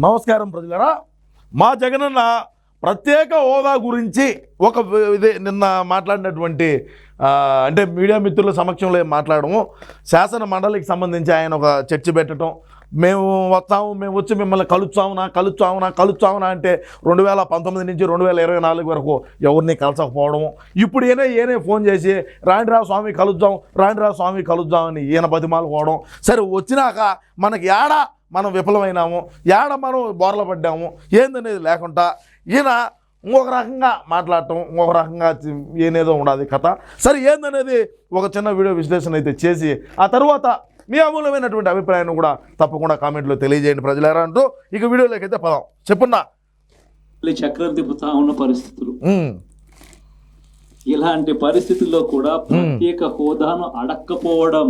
నమస్కారం ప్రజలరా. మా జగనన్న ప్రత్యేక హోదా గురించి ఒక ఇదే నిన్న మాట్లాడినటువంటి అంటే మీడియా మిత్రుల సమక్షంలో మాట్లాడము. శాసన మండలికి సంబంధించి ఆయన ఒక చర్చ పెట్టడం మేము వస్తాము మేము వచ్చి మిమ్మల్ని కలుస్తామునా కలుస్తామునా కలుస్తామునా అంటే రెండు వేల పంతొమ్మిది నుంచి రెండు వేల ఇరవై నాలుగు వరకు ఎవరిని కలసకపోవడము ఇప్పుడు ఈయన ఈయనే ఫోన్ చేసి రాండిరా స్వామి కలుద్దాం రాండిరా స్వామి కలుద్దాం అని ఈయన బతిమాలు పోవడం సరే వచ్చినాక మనకి ఏడా మనం విఫలమైనాము ఏడ మనం బోర్ల పడ్డాము ఏందనేది లేకుండా ఈయన ఇంకొక రకంగా మాట్లాడటం ఇంకొక రకంగా ఏనేదో ఉండదు కథ. సరే ఏందనేది ఒక చిన్న వీడియో విశ్లేషణ అయితే చేసి ఆ తర్వాత మీ అమూల్యమైనటువంటి అభిప్రాయాన్ని కూడా తప్పకుండా కామెంట్లో తెలియజేయండి ప్రజలారా అంటూ ఇక వీడియోలోకి అయితే పదాం. చెప్పున్నా మళ్ళీ చక్రం తిప్పుతా ఉన్న పరిస్థితులు. ఇలాంటి పరిస్థితుల్లో కూడా ప్రత్యేక హోదాను అడక్కపోవడం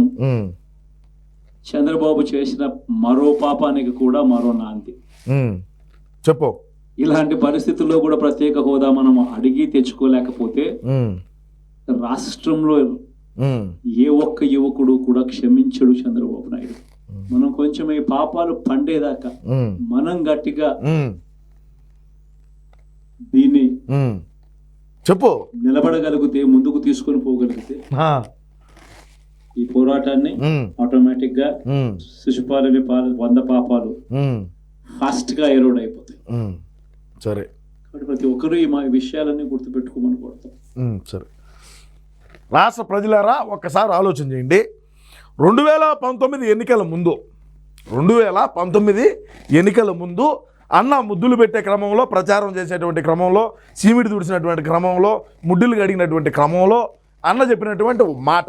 చంద్రబాబు చేసిన మరో పాపానికి కూడా మరో నాంది. చెప్పు. ఇలాంటి పరిస్థితుల్లో కూడా ప్రత్యేక హోదా మనం అడిగి తెచ్చుకోలేకపోతే రాష్ట్రంలో ఏ ఒక్క యువకుడు కూడా క్షమించడు చంద్రబాబు నాయుడు. మనం కొంచెం ఈ పాపాలు పండేదాకా మనం గట్టిగా దీన్ని. చెప్పు. నిలబడగలిగితే ముందుకు తీసుకొని పోగలిగితే ఈ పోరాటాన్ని ఆటోమేటిక్గా శిశుపాలని పాల- వంద పాపాలు ఫాస్ట్గా ఎరోడ్ అయిపోతాయి. సరే. ప్రతి ఒక్కరూ ఈ మా విషయాలన్నీ గుర్తుపెట్టుకోమని కోరుతాం సరే. రాష్ట్ర ప్రజలారా ఒక్కసారి ఆలోచన చేయండి. రెండు వేల పంతొమ్మిది ఎన్నికల ముందు రెండు వేల పంతొమ్మిది ఎన్నికల ముందు అన్న ముద్దులు పెట్టే క్రమంలో ప్రచారం చేసేటువంటి క్రమంలో సీమిడి తుడిచినటువంటి క్రమంలో ముడ్డులు గడిగినటువంటి క్రమంలో అన్న చెప్పినటువంటి మాట.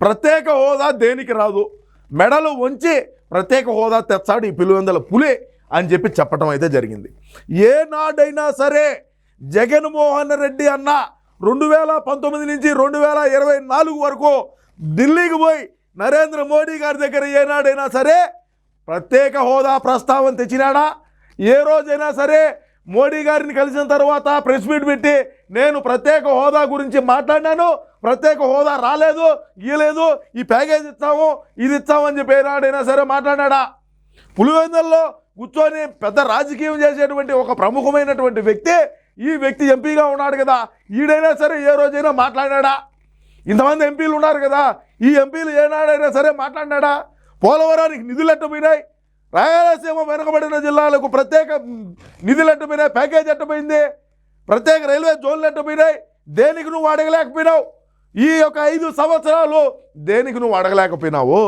ప్రత్యేక హోదా దేనికి రాదు? మెడలు వంచి ప్రత్యేక హోదా తెచ్చాడు ఈ పిలువందల పులే అని చెప్పి చెప్పటం అయితే జరిగింది. ఏనాడైనా సరే జగన్మోహన్ రెడ్డి అన్న రెండు వేల పంతొమ్మిది నుంచి రెండు వేల ఇరవై నాలుగు వరకు ఢిల్లీకి పోయి నరేంద్ర మోడీ గారి దగ్గర ఏనాడైనా సరే ప్రత్యేక హోదా ప్రస్తావన తెచ్చినాడా? ఏ రోజైనా సరే మోడీ గారిని కలిసిన తర్వాత ప్రెస్ మీట్ పెట్టి నేను ప్రత్యేక హోదా గురించి మాట్లాడినాను. ప్రత్యేక హోదా రాలేదు ఇయ్యలేదు. ఈ ప్యాకేజ్ ఇస్తాము ఇది ఇస్తామని చెప్పి ఏనాడైనా సరే మాట్లాడాడా పులివెందుల్లో కూర్చొని పెద్ద రాజకీయం చేసేటువంటి ఒక ప్రముఖమైనటువంటి వ్యక్తి ఈ వ్యక్తి ఎంపీగా ఉన్నాడు కదా. ఈడైనా సరే ఏ రోజైనా మాట్లాడాడా ఇంతమంది ఎంపీలు ఉన్నారు కదా. ఈ ఎంపీలు ఏనాడైనా సరే మాట్లాడినాడా? పోలవరానికి నిధులు ఎట్టపోయినాయి రాయలసీమ వెనుకబడిన జిల్లాలకు ప్రత్యేక నిధులు ఎట్టుపోయినాయి ప్యాకేజ్ ఎట్టపోయింది ప్రత్యేక రైల్వే జోన్లు ఎట్టపోయినాయి దేనికి నువ్వు అడగలేకపోయినావు? ఈ యొక్క ఐదు సంవత్సరాలు దేనికి నువ్వు అడగలేకపోయినావు?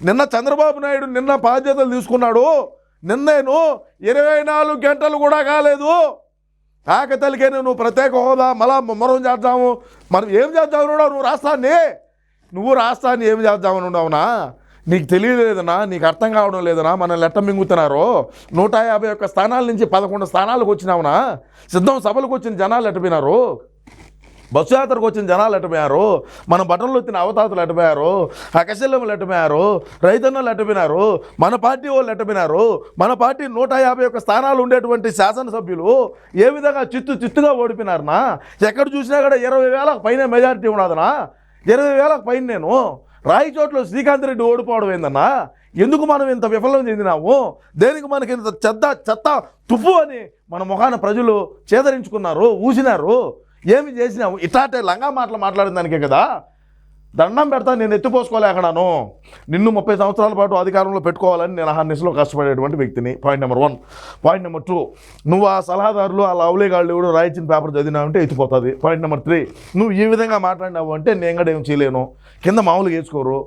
నిన్న చంద్రబాబు నాయుడు నిన్న బాధ్యతలు తీసుకున్నాడు. నిన్నేను ఇరవై నాలుగు గంటలు కూడా కాలేదు. ఆకతలికే నువ్వు ప్రత్యేక హోదా మళ్ళా ముమ్మరం చేద్దాము. మనం ఏం చేద్దామని ఉన్నావు నువ్వు రాస్తాన్ని నువ్వు రాస్తాన్ని ఏం చేద్దామని ఉన్నావునా నీకు తెలియలేదనా నీకు అర్థం కావడం లేదనా మనం లెట్ట మింగుతున్నారు? నూట యాభై ఒక్క స్థానాల నుంచి పదకొండు స్థానాలకు వచ్చినావునా? సిద్ధం సభలకు వచ్చిన జనాలు ఎట్టపోయినారు బస్సు యాత్రకు వచ్చిన జనాలు ఎట్టపోయారు మన బటన్లు వచ్చిన అవతాతలు ఎట్టపోయారు అకశల్యములు ఎట్టపోయారు రైతన్నలు ఎట్టపోయినారు మన పార్టీ వాళ్ళు ఎట్టపోయినారు మన పార్టీ నూట యాభై ఒక్క స్థానాలు ఉండేటువంటి శాసనసభ్యులు ఏ విధంగా చిత్తు చిత్తుగా ఓడిపోయినారునా? ఎక్కడ చూసినా కూడా ఇరవై వేలకు పైన మెజారిటీ ఉన్నదనా? ఇరవై వేలకు పైన నేను. రాయచోట్ల శ్రీకాంత్ రెడ్డి ఓడిపోవడం ఏందన్నా? ఎందుకు మనం ఇంత విఫలం చెందినాము? దేనికి మనకి ఇంత చెత్త చెత్త తుప్పు అని మన ముఖాన ప్రజలు చేదరించుకున్నారు ఊసినారు? ఏమి చేసినావు ఇట్లాంటి లంగా మాటలు మాట్లాడిన దానికే కదా. దండం పెడతా నేను ఎత్తిపోసుకోలేకడాను నిన్ను. ముప్పై సంవత్సరాల పాటు అధికారంలో పెట్టుకోవాలని నేను ఆ నిశలో కష్టపడేటువంటి వ్యక్తిని. Point number one point number two నువ్వు ఆ సలహాదారులు ఆ లవ్లీగాళ్ళు ఎవడు రాయించిన పేపర్ చదివినావంటే ఎత్తిపోతుంది. పాయింట్ నెంబర్ త్రీ నువ్వు ఈ విధంగా మాట్లాడినావు అంటే నేను కూడా ఏం చేయలేను. కింద మామూలుగా వేసుకోరు.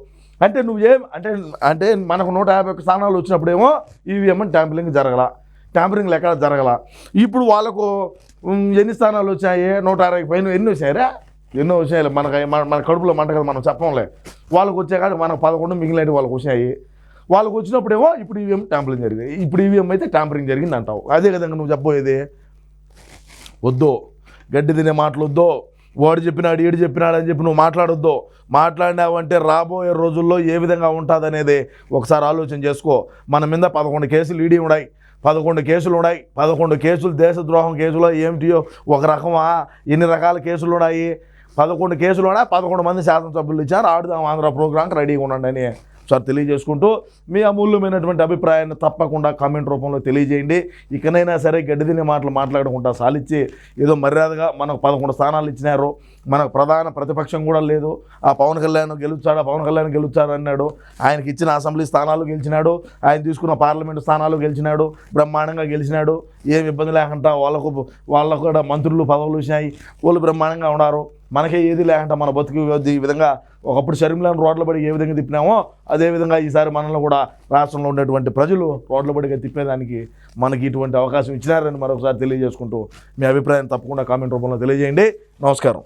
అంటే నువ్వు ఏం అంటే అంటే మనకు నూట యాభై ఒక్క స్థానాలు వచ్చినప్పుడేమో ఈవీఎం ట్యాంపరింగ్ జరగల. ట్యాంపరింగ్ లెక్క జరగల. ఇప్పుడు వాళ్ళకు ఎన్ని స్థానాలు వచ్చాయి? నూట అరవై పైన ఎన్ని వచ్చాయరా? ఎన్నో విషయాలు. మనకు మన మన కడుపులో మంట కదా మనం చెప్పంలే. వాళ్ళకి వచ్చే కాదు మనకు పదకొండు మిగిలినవి వాళ్ళకి వచ్చాయి. వాళ్ళకి వచ్చినప్పుడేమో ఇప్పుడు ఈవీఎం ట్యాంపరింగ్ జరిగింది. ఇప్పుడు ఈవీఎం అయితే ట్యాంపరింగ్ జరిగింది అంటావు. అదే విధంగా నువ్వు చెప్పబోయేది. వద్దు. గడ్డి తినే మాటలు వద్దో. వాడు చెప్పినాడు ఈడు చెప్పినాడు అని చెప్పి నువ్వు మాట్లాడొద్దు. మాట్లాడినావంటే రాబోయే రోజుల్లో ఏ విధంగా ఉంటుందనేది ఒకసారి ఆలోచన చేసుకో. మన మీద పదకొండు కేసులు ఈడీ ఉన్నాయి. పదకొండు కేసులు ఉన్నాయి. పదకొండు కేసులు దేశద్రోహం కేసులో ఏమిటియో ఒక రకమా? ఎన్ని రకాల కేసులు ఉన్నాయి? పదకొండు కేసులోనే పదకొండు మంది శాసనసభ్యులు ఇచ్చారు. ఆడుదాం ఆంధ్ర ప్రోగ్రాంకి రెడీగా ఉండండి అని సార్ తెలియజేసుకుంటూ మీ అమూల్యమైనటువంటి అభిప్రాయాన్ని తప్పకుండా కామెంట్ రూపంలో తెలియజేయండి. ఇకనైనా సరే గడ్డి తినే మాటలు మాట్లాడకుండా సాలిచ్చి ఏదో మర్యాదగా మనకు పదకొండు స్థానాలు ఇచ్చినారు. మనకు ప్రధాన ప్రతిపక్షం కూడా లేదు. ఆ పవన్ కళ్యాణ్ గెలుచాడా పవన్ కళ్యాణ్ గెలుచాడు అన్నాడు. ఆయనకి ఇచ్చిన అసెంబ్లీ స్థానాలు గెలిచినాడు. ఆయన తీసుకున్న పార్లమెంటు స్థానాలు గెలిచినాడు. బ్రహ్మాండంగా గెలిచినాడు. ఏం ఇబ్బంది లేకుండా వాళ్ళకు వాళ్ళకు కూడా మంత్రులు పదవులు వచ్చినాయి వాళ్ళు బ్రహ్మాండంగా ఉన్నారు. మనకే ఏది లేకుండా మన బతుకు ఈ విధంగా ఒకప్పుడు షర్మిలను రోడ్ల పడి ఏ విధంగా తిప్పినామో అదేవిధంగా ఈసారి మనల్ని కూడా రాష్ట్రంలో ఉండేటువంటి ప్రజలు రోడ్ల పడిగా తిప్పేదానికి మనకి ఇటువంటి అవకాశం ఇచ్చినారని మరొకసారి తెలియజేసుకుంటూ మీ అభిప్రాయం తప్పకుండా కామెంట్ రూపంలో తెలియజేయండి. నమస్కారం.